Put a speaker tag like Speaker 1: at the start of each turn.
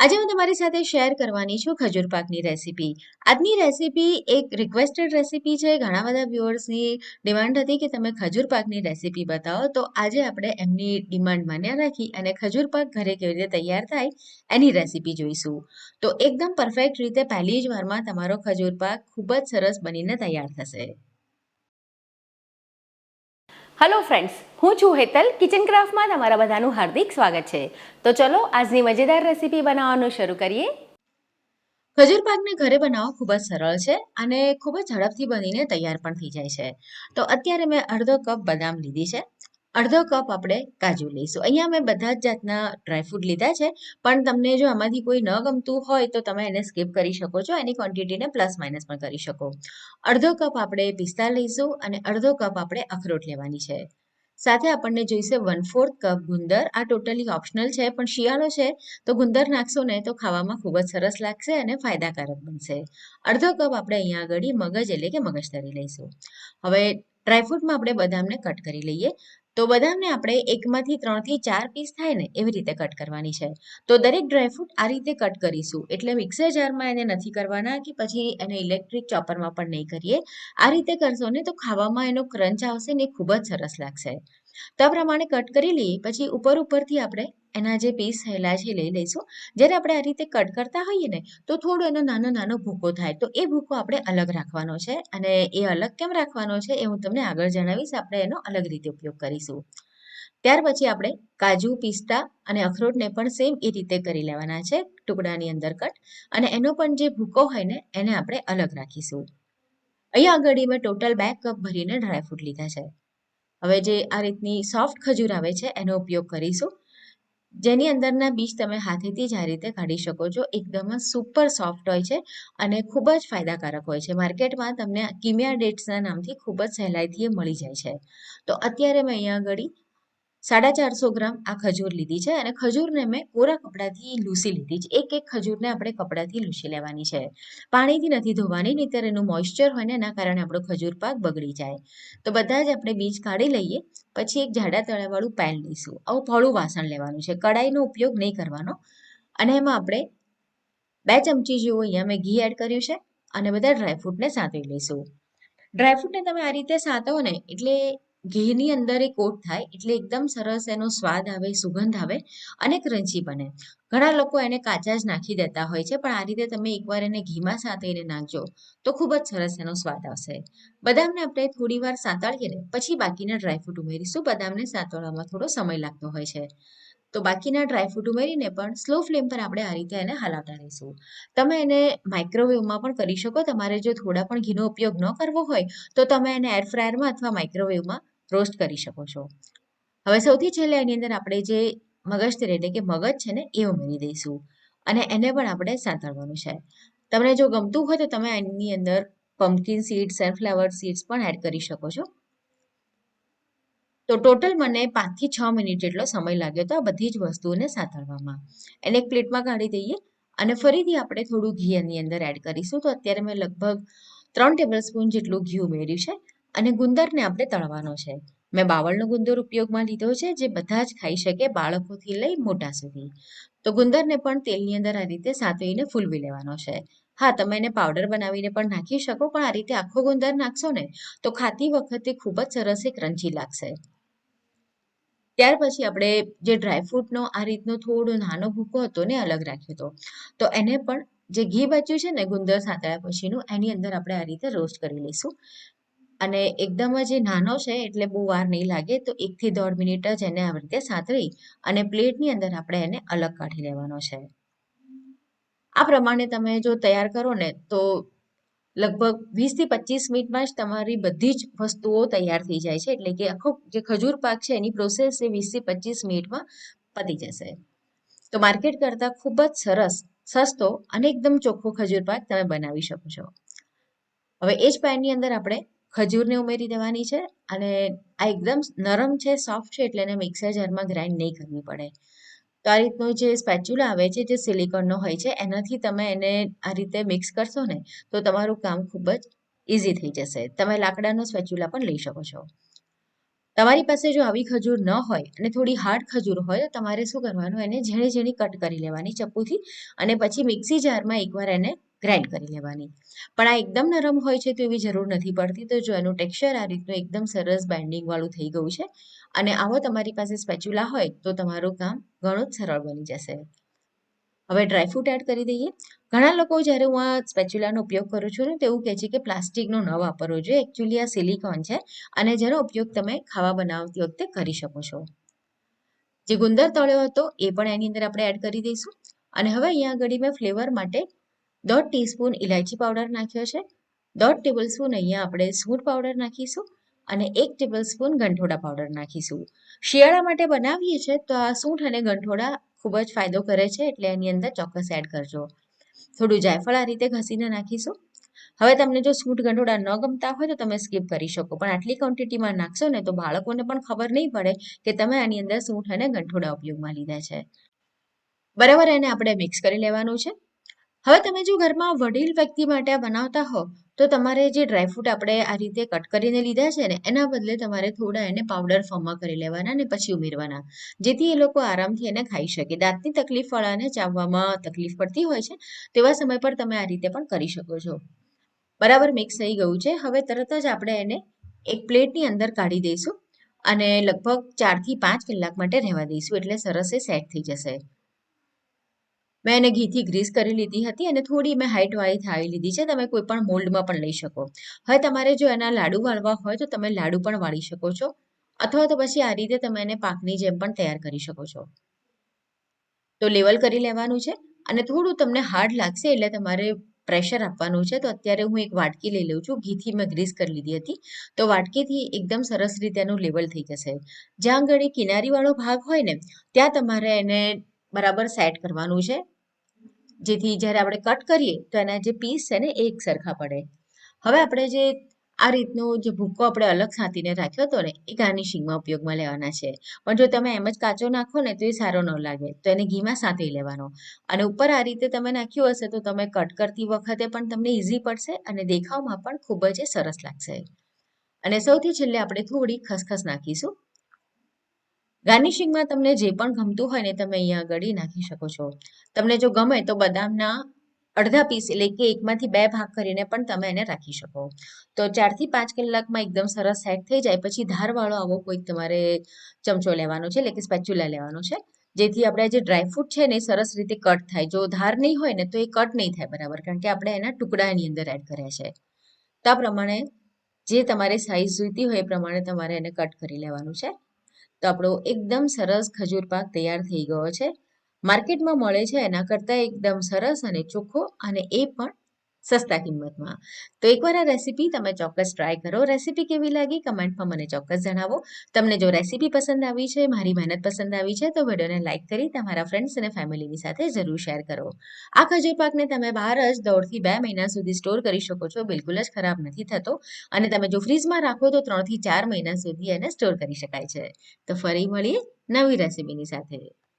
Speaker 1: આજે હું તમારી સાથે શેર કરવાની છું ખજૂર પાકની રેસીપી આજની રેસીપી એક રિક્વેસ્ટેડ રેસીપી છે. ઘણા બધા વ્યુઅર્સની ડિમાન્ડ હતી કે તમે ખજૂર પાકની રેસીપી બતાવો. તો આજે આપણે એમની ડિમાન્ડ માન્ય રાખી અને ખજૂર પાક ઘરે કેવી રીતે તૈયાર થાય એની રેસીપી જોઈશું. તો એકદમ પરફેક્ટ રીતે પહેલી જ વારમાં તમારો ખજૂર પાક ખૂબ જ સરસ બનીને તૈયાર થશે.
Speaker 2: હલો ફ્રેન્ડ્સ હું છું હેતલ કિચન ક્રાફ્ટમાં તમારા બધાનું હાર્દિક સ્વાગત છે. તો ચલો, આજની મજેદાર રેસીપી બનાવવાનું શરૂ કરીએ.
Speaker 1: ખજૂર પાકને ઘરે બનાવવો ખૂબ જ સરળ છે અને ખૂબ જ ઝડપથી બનીને તૈયાર પણ થઈ જાય છે. તો અત્યારે મેં અડધો કપ બદામ લીધી છે. અડધો કપ આપણે કાજુ લઈશું. અહીંયા મેં બધા જ જાતના ડ્રાયફ્રૂટ લીધા છે, પણ તમને જો આમાંથી કોઈ ન ગમતું હોય તો તમે એને સ્કીપ કરી શકો છો. એની ક્વોન્ટિટીને પ્લસ માઇનસ પણ કરી શકો. અડધો કપ આપણે પિસ્તા લઈશું અને અડધો કપ આપણે અખરોટ લેવાની છે. સાથે આપણને જોઈશે વન ફોર્થ કપ ગુંદર. આ ટોટલી ઓપ્શનલ છે, પણ શિયાળો છે, તો ગુંદર નાખશો ને તો ખાવામાં ખૂબ જ સરસ લાગશે અને ફાયદાકારક બનશે. અડધો કપ આપણે અહીંયા આગળ મગજ એટલે કે મગજતરી લઈશું. હવે ડ્રાયફ્રૂટમાં આપણે બદામને કટ કરી લઈએ. તો બદામને આપણે એકમાંથી ત્રણથી ચાર પીસ થાય ને એવી રીતે કટ કરવાની છે. તો દરેક ડ્રાયફ્રૂટ આ રીતે કટ કરીશું. એટલે મિક્સર જારમાં એને નથી કરવાના કે પછી એને ઇલેક્ટ્રિક ચોપરમાં પણ નહીં કરીએ. આ રીતે કરશો ને તો ખાવામાં એનો ક્રંચ આવશે ને ખૂબ જ સરસ લાગશે. તો આ પ્રમાણે કટ કરી લઈએ, પછી ઉપર ઉપરથી આપણે એના જે પીસ થયેલા છે લઈ લઈશું. જ્યારે આપણે આ રીતે કટ કરતા હોઈએ ને, તો થોડો એનો નાનો નાનો ભૂકો થાય. તો એ ભૂકો આપણે અલગ રાખવાનો છે અને એ અલગ કેમ રાખવાનો છે એ હું તમને આગળ જણાવીશ. આપણે એનો અલગ રીતે ઉપયોગ કરીશું. ત્યાર પછી આપણે કાજુ, પિસ્તા અને અખરોટને પણ સેમ એ રીતે કરી લેવાના છે, ટુકડાની અંદર કટ અને એનો પણ જે ભૂકો હોય ને, એને આપણે અલગ રાખીશું. અહીંયા આગળ મેં ટોટલ બે કપ ભરીને ડ્રાયફ્રૂટ લીધા છે. હવે જે આ રીતની સોફ્ટ ખજૂર આવે છે, એનો ઉપયોગ કરીશું. જેની અંદરના બીજ તમે હાથેથી જ આ રીતે કાઢી શકો છો. એકદમ સુપર સોફ્ટ હોય છે અને ખૂબ જ ફાયદાકારક હોય છે. માર્કેટમાં તમને કિમિયા ડેટ્સના નામથી ખૂબ જ સહેલાઈથી મળી જાય છે. તો અત્યારે મેં અહીંયા આગળ સાડા ચારસો ગ્રામ આ ખજૂર લીધી છે અને ખજૂરને મેં કોરા કપડાથી લૂસી લીધી છે. એક એક ખજૂરને આપણે કપડાથી લૂસી લેવાની છે. પાણીથી નથી ધોવાની, નહીંતર એનું મોઇશ્ચર હોય ને એના કારણે આપણો ખજૂર પાક બગડી જાય. તો બધા જ આપણે બીજ કાઢી લઈએ, પછી એક જાડા તળાવાળું પેન લઈશું. આવું પહોળું વાસણ લેવાનું છે. કડાઈનો ઉપયોગ નહીં કરવાનો. અને એમાં આપણે બે ચમચી જેવું અહીંયા મેં ઘી એડ કર્યું છે અને બધા ડ્રાયફ્રૂટને સાંતળી લઈશું. ડ્રાયફ્રૂટને તમે આ રીતે સાંતવો ને એટલે ઘીની અંદર એ કોટ થાય એટલે એકદમ સરસ એનો સ્વાદ આવે, સુગંધ આવે અને ક્રન્ચી બને. ઘણા લોકો એને કાચા જ નાખી દેતા હોય છે, પણ આ રીતે તમે એકવાર એને ઘીમાં સાંતળીને નાખજો તો ખૂબ જ સરસ એનો સ્વાદ આવશે. બદામને આપણે થોડી વાર સાંતળીએ પછી બાકીના ડ્રાયફ્રૂટ ઉમેરીશું. બદામને સાંતળવામાં થોડો સમય લાગતો હોય છે. તો બાકીના ડ્રાયફ્રૂટ ઉમેરીને પણ સ્લો ફ્લેમ પર આપણે આ રીતે એને હલાવતા રહીશું. તમે એને માઇક્રોવેવમાં પણ કરી શકો. તમારે જો થોડા પણ ઘીનો ઉપયોગ ન કરવો હોય, તો તમે એને એર ફ્રાયરમાં અથવા માઇક્રોવેવમાં રોસ્ટ કરી શકો છો. હવે સૌથી છેલ્લે એની અંદર આપણે જે મગજતરી એટલે કે મગજ છે ને, એ ઉમેરી દઈશું. અને એને પણ આપણે સાંતળવાનું છે. તમને જો ગમતું હોય તો તમે એની અંદર પમ્પકિન સીડ્સ સનફ્લાવર સીડ્સ પણ એડ કરી શકો છો. તો ટોટલ મને પાંચથી છ મિનિટ જેટલો સમય લાગ્યો હતો આ બધી જ વસ્તુઓને સાતળવામાં. એને એક પ્લેટમાં કાઢી દઈએ અને ફરીથી આપણે થોડું ઘી એની અંદર એડ કરીશું. તો અત્યારે મેં લગભગ ત્રણ ટેબલ સ્પૂન જેટલું ઘી ઉમેર્યું છે અને ગુંદરને આપણે તળવાનો છે. મેં બાવળનો ગુંદર ઉપયોગમાં લીધો છે જે બધા જ ખાઈ શકે બાળકોથી લઈ મોટા સુધી. તો ગુંદરને પણ તેલની અંદર આ રીતે સાતવીને ફૂલવી લેવાનો છે. હા, તમે એને પાવડર બનાવીને પણ નાખી શકો, પણ આ રીતે આખો ગુંદર નાખશો ને, તો ખાતી વખતે ખૂબ જ સરસ એ ક્રંચી લાગશે. ત્યાર પછી આપણે જે ડ્રાયફ્રૂટનો આ રીતનો થોડો નાનો ભૂકો હતો ને અલગ રાખ્યો હતો, તો એને પણ જે ઘી બચ્યું છે ને ગુંદર સાંતળ્યા પછીનું, એની અંદર આપણે આ રીતે રોસ્ટ કરી લઈશું. અને એકદમ જ નાનો છે એટલે બહુ વાર નહીં લાગે, તો એકથી દોઢ મિનિટ જ એને આવી રીતે સાંતળી અને પ્લેટની અંદર આપણે એને અલગ કાઢી લેવાનો છે. આ પ્રમાણે તમે જો તૈયાર કરો ને, તો લગભગ વીસથી પચીસ મિનિટમાં જ તમારી બધી જ વસ્તુઓ તૈયાર થઈ જાય છે. એટલે કે આખો જે ખજૂર પાક છે એની પ્રોસેસ એ વીસથી પચીસ મિનિટમાં પતી જશે. તો માર્કેટ કરતાં ખૂબ જ સરસ, સસ્તો અને એકદમ ચોખ્ખો ખજૂર પાક તમે બનાવી શકો છો. હવે એ જ પેનની અંદર આપણે ખજૂરને ઉમેરી દેવાની છે અને આ એકદમ નરમ છે સોફ્ટ છે એટલે એને મિક્સર જારમાં ગ્રાઇન્ડ નહીં કરવી પડે. તો આ રીતનો જે સ્પેચ્યુલા આવે છે, જે સિલિકોનનો હોય છે, એનાથી તમે એને આ રીતે મિક્સ કરશો ને, તો તમારું કામ ખૂબ જ ઇઝી થઈ જશે. તમે લાકડાનો સ્પેચ્યુલા પણ લઈ શકો છો. તમારી પાસે જો આવી ખજૂર ન હોય અને થોડી હાર્ડ ખજૂર હોય, તો તમારે શું કરવાનું? એને ઝીણી ઝીણી કટ કરી લેવાની ચપ્પુથી અને પછી મિક્સી જારમાં એકવાર એને ગ્રાઇન્ડ કરી લેવાની. પણ આ એકદમ નરમ હોય છે તો એવી જરૂર નથી પડતી. તો જો એનું ટેક્સચર આ રીતનું એકદમ સરસ બાઇન્ડિંગવાળું થઈ ગયું છે અને આવો તમારી પાસે સ્પેચ્યુલા હોય તો તમારું કામ ઘણું જ સરળ બની જશે. હવે ડ્રાયફ્રૂટ એડ કરી દઈએ. ઘણા લોકો જ્યારે હું આ સ્પેચ્યુલાનો ઉપયોગ કરું છું ને તો એવું કહે છે કે પ્લાસ્ટિકનો ન વાપરવો જોઈએ એકચ્યુઅલી આ સિલિકોન છે અને જેનો ઉપયોગ તમે ખાવા બનાવતી વખતે કરી શકો છો. જે ગુંદર તળ્યો હતો એ પણ એની અંદર આપણે એડ કરી દઈશું. અને હવે અહીંયા આગળ મેં ફ્લેવર માટે દોઢ ટીસ્પૂન ઇલાયચી પાવડર નાખ્યો છે. દોઢ ટેબલ સ્પૂન અહીંયા આપણે સૂંઠ પાવડર નાખીશું અને એક ટેબલ સ્પૂન ગંઠોડા પાવડર નાખીશું. શિયાળા માટે બનાવીએ છીએ તો આ સૂંઠ અને ગંઠોડા ખૂબ જ ફાયદો કરે છે એટલે એની અંદર ચોક્કસ એડ કરજો. થોડું જાયફળ આ રીતે ઘસીને નાખીશું. હવે તમને જો સૂંઠ ગંઠોડા ન ગમતા હોય તો તમે સ્કીપ કરી શકો, પણ આટલી ક્વોન્ટિટીમાં નાખશો ને તો બાળકોને પણ ખબર નહીં પડે કે તમે આની અંદર સૂંઠ અને ગંઠોડા ઉપયોગમાં લીધા છે. બરાબર, એને આપણે મિક્સ કરી લેવાનું છે. હવે તમે જો ઘરમાં વડીલ વ્યક્તિ માટે બનાવતા હો, તો તમારે જે ડ્રાયફ્રૂટ આપણે આ રીતે કટ કરીને લીધા છે ને, એના બદલે તમારે થોડા એને પાવડર ફોર્મમાં કરી લેવાના અને પછી ઉમેરવાના. જેથી એ લોકો આરામથી એને ખાઈ શકે. દાંતની તકલીફ વાળાને ચાવવામાં તકલીફ પડતી હોય છે, તેવા સમય પર તમે આ રીતે પણ કરી શકો છો. બરાબર મિક્સ થઈ ગયું છે. હવે તરત જ આપણે એને એક પ્લેટની અંદર કાઢી દઈશું અને લગભગ ચારથી પાંચ કલાક માટે રહેવા દઈશું. એટલે સરસ એ સેટ થઈ જશે. મેં એને ઘીથી ગ્રીસ કરી લીધી હતી અને થોડી મેં હાઇટવાળી થાળી લીધી છે. તમે કોઈ પણ મોલ્ડમાં પણ લઈ શકો. હવે તમારે જો એના લાડુ વાળવા હોય તો તમે લાડુ પણ વાળી શકો છો. અથવા તો પછી આ રીતે તમે એને પાકની જેમ પણ તૈયાર કરી શકો છો. તો લેવલ કરી લેવાનું છે અને થોડું તમને હાર્ડ લાગશે એટલે તમારે પ્રેશર આપવાનું છે. તો અત્યારે હું એક વાટકી લઈ લઉં છું. ઘીથી મેં ગ્રીસ કરી લીધી હતી. તો વાટકીથી એકદમ સરસ રીતે એનું લેવલ થઈ જશે. જ્યાં આગળ કિનારીવાળો ભાગ હોય ને, ત્યાં તમારે એને બરાબર સેટ કરવાનું છે. જેથી જ્યારે આપણે કટ કરીએ, તો એના જે પીસ છે ને, એ એક સરખા પડે. હવે આપણે જે આ રીતનો જે ભૂકો આપણે અલગ સાંતીને રાખ્યો હતો ને, એ ગાર્નિશિંગમાં ઉપયોગમાં લેવાના છે. પણ જો તમે એમ જ કાચો નાખો ને, તો એ સારો ન લાગે. તો એને ઘીમાં સાંતી લેવાનો. અને ઉપર આ રીતે તમે નાખ્યું હશે, તો તમે કટ કરતી વખતે પણ તમને ઇઝી પડશે અને દેખાવમાં પણ ખૂબ જ સરસ લાગશે. અને સૌથી છેલ્લે આપણે થોડી ખસખસ નાખીશું. ગાર્નિશિંગમાં તમને જે પણ ગમતું હોય ને તમે અહીંયા ગળી નાખી શકો છો. તમને જો ગમે તો બદામના અડધા પીસ એટલે કે એકમાંથી બે ભાગ કરીને પણ તમે એને રાખી શકો. તો ચારથી પાંચ કલાકમાં એકદમ સરસ સેટ થઈ જાય, પછી ધારવાળો આવો કોઈક તમારે ચમચો લેવાનો છે, એટલે કે સ્પેચ્યુલા લેવાનો છે, જેથી આપણે જે ડ્રાયફ્રૂટ છે ને સરસ રીતે કટ થાય. જો ધાર નહીં હોય ને તો એ કટ નહીં થાય બરાબર, કારણ કે આપણે એના ટુકડા એની અંદર એડ કર્યા છે. તો આ પ્રમાણે જે તમારે સાઈઝ જોઈતી હોય એ પ્રમાણે તમારે એને કટ કરી લેવાનું છે. તો આપણો એકદમ સરસ ખજૂર પાક તૈયાર થઈ ગયો છે. માર્કેટમાં મળે છે એના કરતાં એકદમ સરસ અને ચોખ્ખો અને એ પણ સસ્તા કિંમતમાં. તો એકવાર આ રેસીપી તમે ચોક્કસ ટ્રાય કરો. રેસીપી કેવી લાગી? કમેન્ટમાં મને ચોક્કસ જણાવો. તમને જો રેસીપી પસંદ આવી છે, મારી મહેનત પસંદ આવી છે, તો વિડીયોને લાઇક કરી તમારા ફ્રેન્ડ્સ અને ફેમિલીની સાથે જરૂર શેર કરો. આ ખજૂર પાકને તમે બહાર જ દોઢથી બે મહિના સુધી સ્ટોર કરી શકો છો. બિલકુલ જ ખરાબ નથી થતો. અને તમે જો ફ્રીજમાં રાખો તો ત્રણથી ચાર મહિના સુધી એને સ્ટોર કરી શકાય છે. તો ફરી મળીએ નવી રેસીપીની સાથે.